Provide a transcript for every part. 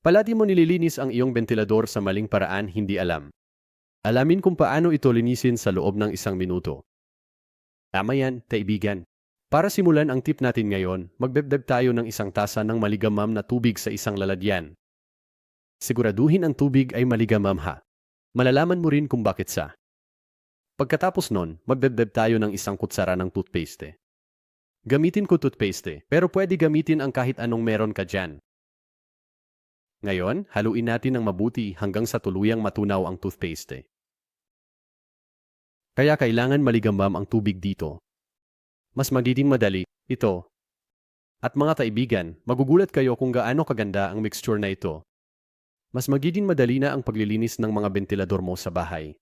Palagi mo nililinis ang iyong ventilador sa maling paraan hindi alam. Alamin kung paano ito linisin sa loob ng isang minuto. Tama yan, kaibigan. Para simulan ang tip natin ngayon, magbebdeb tayo ng isang tasa ng maligamam na tubig sa isang lalagyan. Siguraduhin ang tubig ay maligamam ha. Malalaman mo rin kung bakit sa. Pagkatapos nun, magbebdeb tayo ng isang kutsara ng toothpaste. Gamitin ko toothpaste, pero pwede gamitin ang kahit anong meron ka dyan. Ngayon, haluin natin ng mabuti hanggang sa tuluyang matunaw ang toothpaste. Kaya kailangan maligamam ang tubig dito. Mas magiging madali, ito. At mga kaibigan, magugulat kayo kung gaano kaganda ang mixture na ito. Mas magiging madali na ang paglilinis ng mga ventilador mo sa bahay.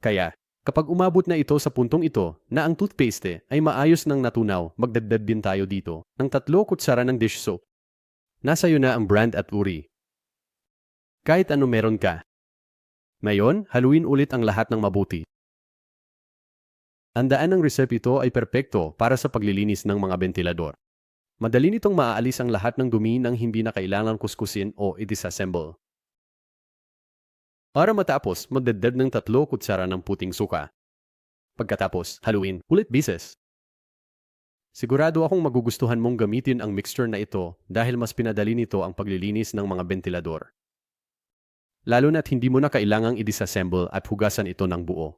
Kaya, kapag umabot na ito sa puntong ito na ang toothpaste ay maayos ng natunaw, magdagdag din tayo dito ng tatlo kutsara ng dish soap. Nasa iyo na ang brand at uri. Kahit ano meron ka. Ngayon, haluin ulit ang lahat ng mabuti. Ang daan ng recipe ito ay perpekto para sa paglilinis ng mga ventilador. Madali nitong maaalis ang lahat ng dumi nang hindi na kailangan kuskusin o i-disassemble. Para matapos, magdagdag ng tatlo kutsara ng puting suka. Pagkatapos, haluin ulit bises. Sigurado akong magugustuhan mong gamitin ang mixture na ito dahil mas pinadali nito ang paglilinis ng mga ventilador. Lalo na't hindi mo na kailangang i-disassemble at hugasan ito ng buo.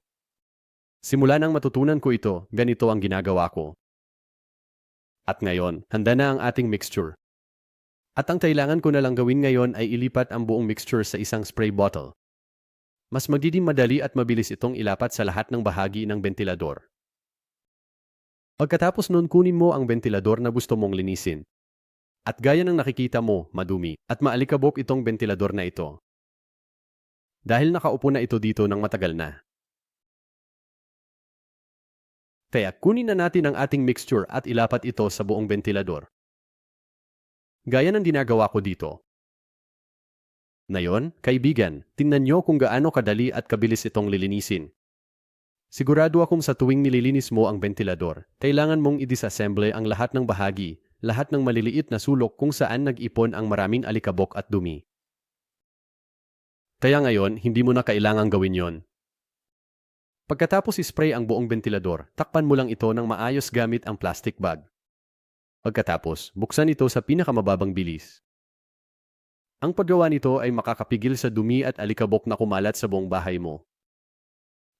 Simula nang matutunan ko ito, ganito ang ginagawa ko. At ngayon, handa na ang ating mixture. At ang kailangan ko na lang gawin ngayon ay ilipat ang buong mixture sa isang spray bottle. Mas magiging madali at mabilis itong ilapat sa lahat ng bahagi ng ventilador. Pagkatapos nun kunin mo ang ventilador na gusto mong linisin. At gaya ng nakikita mo, madumi, at maalikabok itong ventilador na ito. Dahil nakaupo na ito dito ng matagal na. Kaya kunin na natin ang ating mixture at ilapat ito sa buong ventilador. Gaya ng ginagawa ko dito. Ngayon, kaibigan, tingnan nyo kung gaano kadali at kabilis itong lilinisin. Sigurado akong sa tuwing nililinis mo ang ventilador, kailangan mong i-disassemble ang lahat ng bahagi, lahat ng maliliit na sulok kung saan nag-ipon ang maraming alikabok at dumi. Kaya ngayon, hindi mo na kailangang gawin yon. Pagkatapos ispray ang buong ventilador, takpan mo lang ito ng maayos gamit ang plastic bag. Pagkatapos, buksan ito sa pinakamababang bilis. Ang paggawa nito ay makakapigil sa dumi at alikabok na kumalat sa buong bahay mo.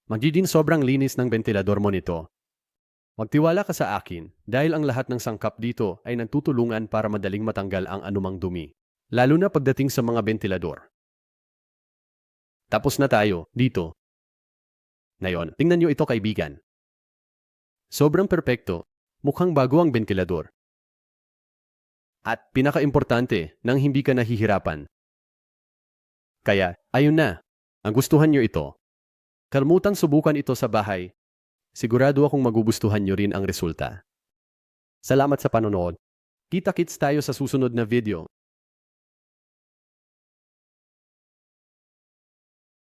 Magiging sobrang linis ng ventilador mo nito. Magtiwala ka sa akin dahil ang lahat ng sangkap dito ay nagtutulungan para madaling matanggal ang anumang dumi, lalo na pagdating sa mga ventilador. Tapos na tayo, dito. Ngayon, tingnan nyo ito kaibigan. Sobrang perpekto, mukhang bago ang ventilador. At pinaka-importante, nang hindi ka nahihirapan. Kaya, ayun na, ang gustuhan nyo ito. Kalmutang subukan ito sa bahay. Sigurado akong magugustuhan nyo rin ang resulta. Salamat sa panonood. Kita-kits tayo sa susunod na video.